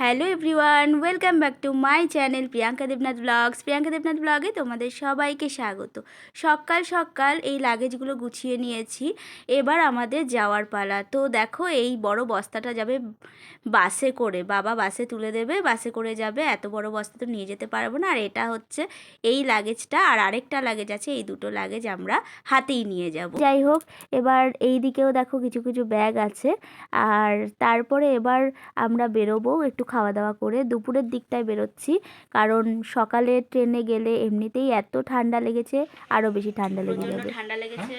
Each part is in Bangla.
Hello everyone, welcome back to my channel Priyanka Debnath vlogs. Priyanka Debnath ব্লগে তোমাদের সবাইকে স্বাগত। সকাল সকাল এই লাগেজগুলো গুছিয়ে নিয়েছি। এবার আমাদের যাওয়ার পালা। তো দেখো এই বড় বস্তাটা যাবে বাসে করে। বাবা বাসে তুলে দেবে, বাসে করে যাবে। এত বড় বস্তা তো নিয়ে যেতে পারব না। আর এটা হচ্ছে এই লাগেজটা আর আরেকটা লাগেজ আছে। এই দুটো লাগেজ আমরা হাতেই নিয়ে যাব। যাই হোক, এবার এই দিকেও দেখো কিছু কিছু ব্যাগ আছে। আর তারপরে এবার আমরা বেরোবো একটু খাওয়া দাওয়া করে দুপুরের দিকটায় বেরোচ্ছি। কারণ সকালে ট্রেনে গেলে এমনিতেই এত ঠান্ডা লেগেছে আরও বেশি ঠান্ডা লেগে যাবে। ঠান্ডা লেগেছে।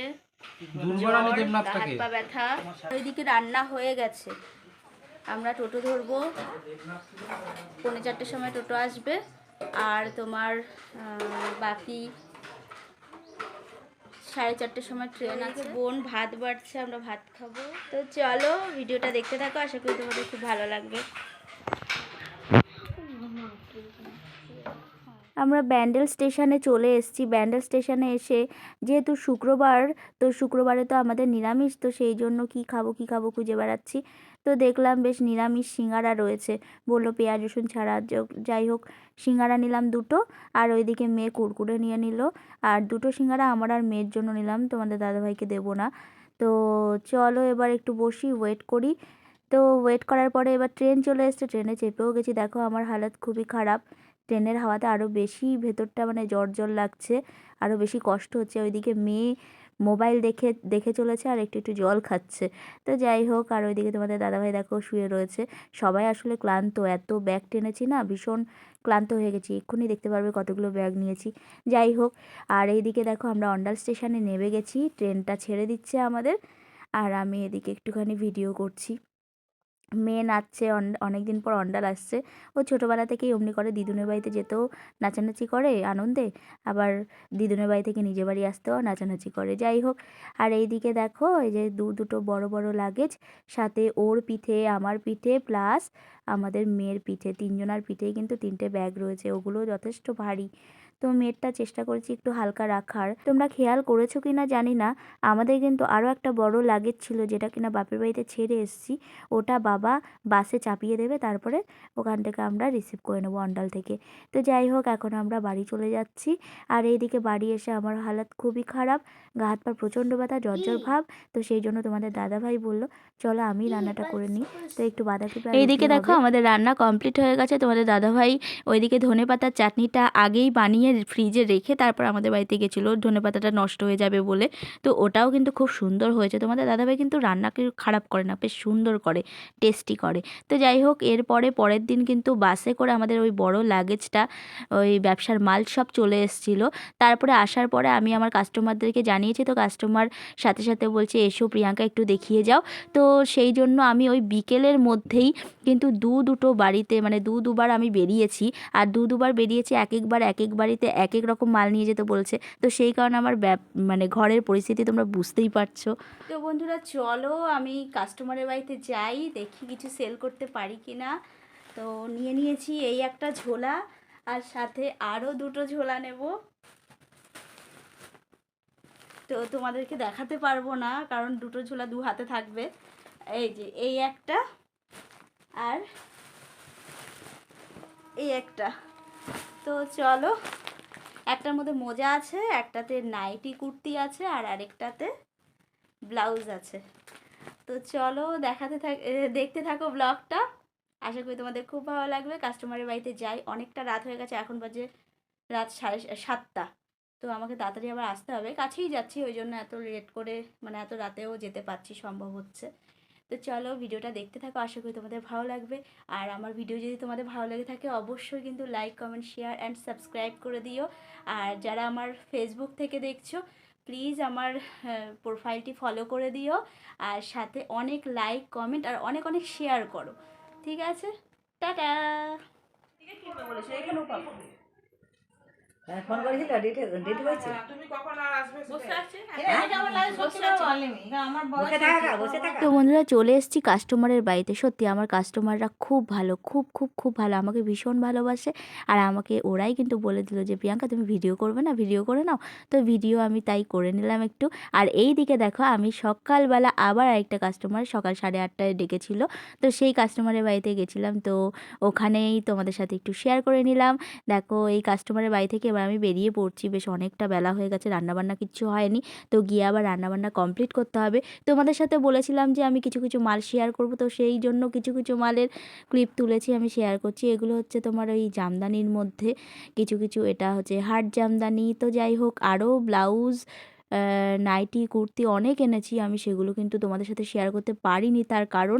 হাত পা ব্যথা। ওইদিকে রান্না হয়ে গেছে। আমরা টোটো ধরবো। পৌনে চারটের সময় টোটো আসবে। আর তোমার আহ, বাকি সাড়ে চারটের সময় ট্রেন আছে। বোন ভাত বাড়ছে আমরা ভাত খাব। তো চলো ভিডিওটা দেখতে থাকো। আশা করি তোমাদের খুব ভালো লাগবে। আমরা ব্যান্ডেল স্টেশনে চলে এসেছি। ব্যান্ডেল স্টেশনে এসে যেহেতু শুক্রবার, তো শুক্রবারে তো আমাদের নিরামিষ, তো সেই জন্য কি খাব কি খাব খুঁজে বেড়াচ্ছি। তো দেখলাম বেশ নিরামিষ সিঙ্গারা রয়েছে। বলল পেঁয়াজ, রসুন ছাড়া যাই হোক, সিঙ্গারা নিলাম দুটো আর ওইদিকে মেয়ে কুরকুরে নিয়ে নিল। আর দুটো সিঙ্গারা আমার আর মেয়ের জন্য নিলাম, তোমাদের দাদাভাইকে দেবো না। তো চলো এবার একটু বসি ওয়েট করি। তো ওয়েট করার পরে এবার ট্রেন চলে এসছে ট্রেনে চেপেও গেছি। দেখো আমার হালত খুবই খারাপ। ট্রেনের হাওয়াতে আরও বেশি ভেতরটা মানে জ্বর জ্বর লাগছে আরও বেশি কষ্ট হচ্ছে। ওইদিকে মেয়ে মোবাইল দেখে দেখে চলেছে আর একটু একটু জল খাচ্ছে। তো যাই হোক, আর ওইদিকে তোমাদের দাদাভাই দেখো শুয়ে রয়েছে। সবাই আসলে ক্লান্ত, এত ব্যাগ টেনেছি না, ভীষণ ক্লান্ত হয়ে গেছি। এক্ষুনি দেখতে পারবে কতগুলো ব্যাগ নিয়েছি। যাই হোক, আর এইদিকে দেখো আমরা অন্ডাল স্টেশনে নেমে গেছি। ট্রেনটা ছেড়ে দিচ্ছে আমাদের। আর আমি এদিকে একটুখানি ভিডিও করছি। মেয়ে নাচছে অনেক দিন পর অন্ডাল আসছে। ও ছোটোবেলা থেকেই অমনি করে দিদুনের বাড়িতে যেতেও নাচানাচি করে আনন্দে। আবার দিদুনের বাড়ি থেকে নিজের বাড়ি আসতেও নাচানাচি করে। যাই হোক, আর এইদিকে দেখো, এই যে দু, দুটো বড় বড় লাগেজ সাথে ওর পিঠে, আমার পিঠে প্লাস আমাদের মেয়ের পিঠে, তিনজনার পিঠেই কিন্তু তিনটে ব্যাগ রয়েছে। ওগুলো যথেষ্ট ভারী। তো মেয়েরটা চেষ্টা করেছি একটু হালকা রাখার। তোমরা খেয়াল করেছ কি না জানি না। আমাদের কিন্তু আরও একটা বড় লাগেজ ছিল যেটা কিনা বাপের বাড়িতে ছেড়ে এসেছি। ওটা বাবা বাসে চাপিয়ে দেবে তারপরে ওখান থেকে আমরা রিসিভ করে নেব অন্ডাল থেকে। তো যাই হোক এখন আমরা বাড়ি চলে যাচ্ছি। আর এইদিকে বাড়ি এসে আমার হালাত খুবই খারাপ। গা হাত পা প্রচণ্ড ব্যথা জ্বর জ্বর ভাব। তো সেই জন্য তোমাদের দাদাভাই বলল চলো আমি রান্নাটা করে নিই। তো একটু বাঁধাকপি এইদিকে দেখো আমাদের রান্না কমপ্লিট হয়ে গেছে। তোমাদের দাদাভাই ওইদিকে ধনে পাতার চাটনিটা আগেই বানিয়ে ফ্রিজে রেখে তারপর আমাদের বাড়িতে গেছিল। ধনে পাতাটা নষ্ট হয়ে যাবে বলে। তো ওটাও কিন্তু খুব সুন্দর হয়েছে। তোমাদের দাদাভাই কিন্তু রান্নাকে খারাপ করে না, বেশ সুন্দর করে টেস্টি করে। তো যাই হোক, এরপরে পরের দিন কিন্তু বাসে করে আমাদের ওই বড় লাগেজটা ওই ব্যবসার মাল সব চলে এসেছিল। তারপরে আসার পরে আমি আমার কাস্টমারদেরকে জানিয়েছি, তো কাস্টমার সাথে সাথে বলছে, এসো প্রিয়াঙ্কা, একটু দেখিয়ে যাও। তো সেই জন্য আমি ওই বিকেলের মধ্যেই কিন্তু দু দুটো বাড়িতে মানে দু দুবার আমি বেরিয়েছি। আর দু দুবার বেরিয়েছি, এক একবার, এক এক বাড়িতে এক এক রকম মাল নিয়ে যেতে বলছে। তো সেই কারণে আমার মানে ঘরের পরিস্থিতি তোমরা বুঝতেই পারছ। তো বন্ধুরা, চলো আমি কাস্টমারের বাড়িতে যাই, দেখি কিছু সেল করতে পারি কি না তো নিয়ে নিয়েছি এই একটা ঝোলা, আর সাথে আরও দুটো ঝোলা নেব। তো তোমাদেরকে দেখাতে পারব না, কারণ দুটো ঝোলা দু হাতে থাকবে। এই যে, এই একটা, আর এই একটা। তো চলো একটার মধ্যে মোজা আছে, একটাতে নাইটি কুর্তি আছে, আর আরেকটাতে ব্লাউজ আছে। তো চলো দেখাতে থাক দেখতে থাকো ব্লগটা। আশা করি তোমাদের খুব ভালো লাগবে। কাস্টমারের বাড়িতে যাই। অনেকটা রাত হয়ে গেছে, এখন বাজে রাত সাড়ে সাতটা। তো আমাকে তাড়াতাড়ি আবার আসতে হবে। কাছেই যাচ্ছি, ওই জন্য এত লেট করে মানে এত রাতেও যেতে পারছি, সম্ভব হচ্ছে। তো চলো ভিডিওটা দেখতে থাকো, আশা করি তোমাদের ভালো লাগবে। আর আমার ভিডিও যদি তোমাদের ভালো লেগে থাকে, অবশ্যই কিন্তু like comment share and subscribe করে দিও। আর যারা আমার ফেসবুক থেকে দেখছ প্লিজ আমার প্রোফাইলটি ফলো করে দিও। আর সাথে অনেক লাইক কমেন্ট আর অনেক অনেক শেয়ার করো। ঠিক আছে? টাটা! হ্যাঁ, ফোন করেছিল ডেটে ডেট হয়েছে? তুমি কখন আর আসবে বসে আছে? হ্যাঁ? আমার লাগে সত্যি করে বলেনি। আমার বসে থাকা বসে থাকা। তো বন্ধুরা চলে এসেছি কাস্টমারের বাড়িতে। সত্যি আমার কাস্টমাররা খুব ভালো খুব খুব খুব ভালো। আমাকে ভীষণ ভালোবাসে। আর আমাকে ওরাই কিন্তু বলে দিল যে প্রিয়াঙ্কা তুমি ভিডিও করবে না? ভিডিও করে নাও? তো ভিডিও আমি তাই করে নিলাম একটু। আর এই দিকে দেখো আমি সকালবেলা আবার আরেকটা কাস্টমার সকাল সাড়ে আটটায় ডেকেছিল। তো সেই কাস্টমারের বাড়িতে গেছিলাম। তো ওখানেই তোমাদের সাথে একটু শেয়ার করে নিলাম। দেখো এই কাস্টমারের বাড়ি থেকে এবার আমি বেরিয়ে পড়ছি। বেশ অনেকটা বেলা হয়ে গেছে, রান্নাবান্না কিছু হয়নি। তো গিয়ে আবার রান্নাবান্না কমপ্লিট করতে হবে। তোমাদের সাথে বলেছিলাম যে আমি কিছু কিছু মাল শেয়ার করব, তো সেই জন্য কিছু কিছু মালের ক্লিপ তুলেছি, আমি শেয়ার করছি। এগুলো হচ্ছে তোমার ওই জামদানির মধ্যে, কিছু কিছু এটা হচ্ছে হার্ড জামদানি। তো যাই হোক, আরও ব্লাউজ নাইটি, কুর্তি অনেক এনেছি, আমি সেগুলো কিন্তু তোমাদের সাথে শেয়ার করতে পারিনি। তার কারণ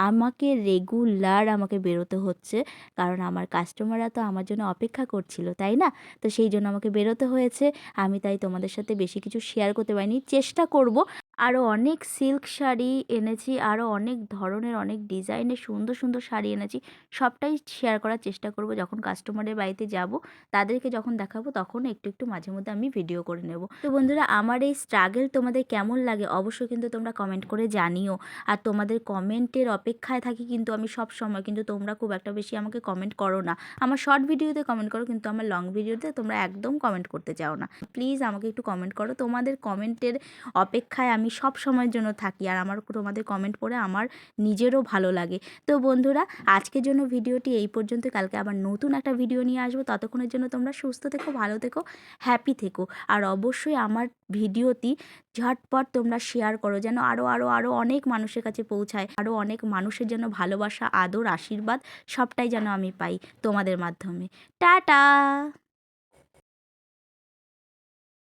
আমাকে রেগুলার আমাকে বেরোতে হচ্ছে, কারণ আমার কাস্টমাররা তো আমার জন্য অপেক্ষা করছিল, তাই না? তো সেই জন্য আমাকে বেরোতে হয়েছে, আমি তাই তোমাদের সাথে বেশি কিছু শেয়ার করতে পারিনি। চেষ্টা করব আরও অনেক সিল্ক শাড়ি এনেছি আরও অনেক ধরনের, অনেক ডিজাইনের সুন্দর সুন্দর শাড়ি এনেছি। সবটাই শেয়ার করার চেষ্টা করব। যখন কাস্টমারের বাড়িতে যাব, তাদেরকে যখন দেখাবো, তখন একটু একটু মাঝে মধ্যে আমি ভিডিও করে নেব। তো বন্ধুরা, আমার এই স্ট্রাগল তোমাদের কেমন লাগে অবশ্যই কিন্তু তোমরা কমেন্ট করে জানিও। আর তোমাদের কমেন্টের অপেক্ষায় থাকি কিন্তু আমি সব সময়, কিন্তু তোমরা খুব একটা বেশি আমাকে কমেন্ট করো না। আমার শর্ট ভিডিওতে কমেন্ট করো, কিন্তু আমার লং ভিডিওতে তোমরা একদম কমেন্ট করতে চাও না। প্লিজ আমাকে একটু কমেন্ট করো। তোমাদের কমেন্টের অপেক্ষায় আমি সব সময়ের জন্য থাকি আর আমার তোমাদের কমেন্ট পড়ে আমার নিজেরও ভালো লাগে। তো বন্ধুরা, আজকের জন্য ভিডিওটি এই পর্যন্ত। কালকে আবার নতুন একটা ভিডিও নিয়ে আসব। ততক্ষণের জন্য তোমরা সুস্থ থেকো, ভালো থেকো হ্যাপি থেকো। আর অবশ্যই আমার ভিডিওটি ঝটপট তোমরা শেয়ার করো যেন আরও আরও আরও অনেক মানুষের কাছে পৌঁছায় আরও অনেক মানুষের জন্য ভালোবাসা, আদর, আশীর্বাদ সবটাই যেন আমি পাই তোমাদের মাধ্যমে। টাটা!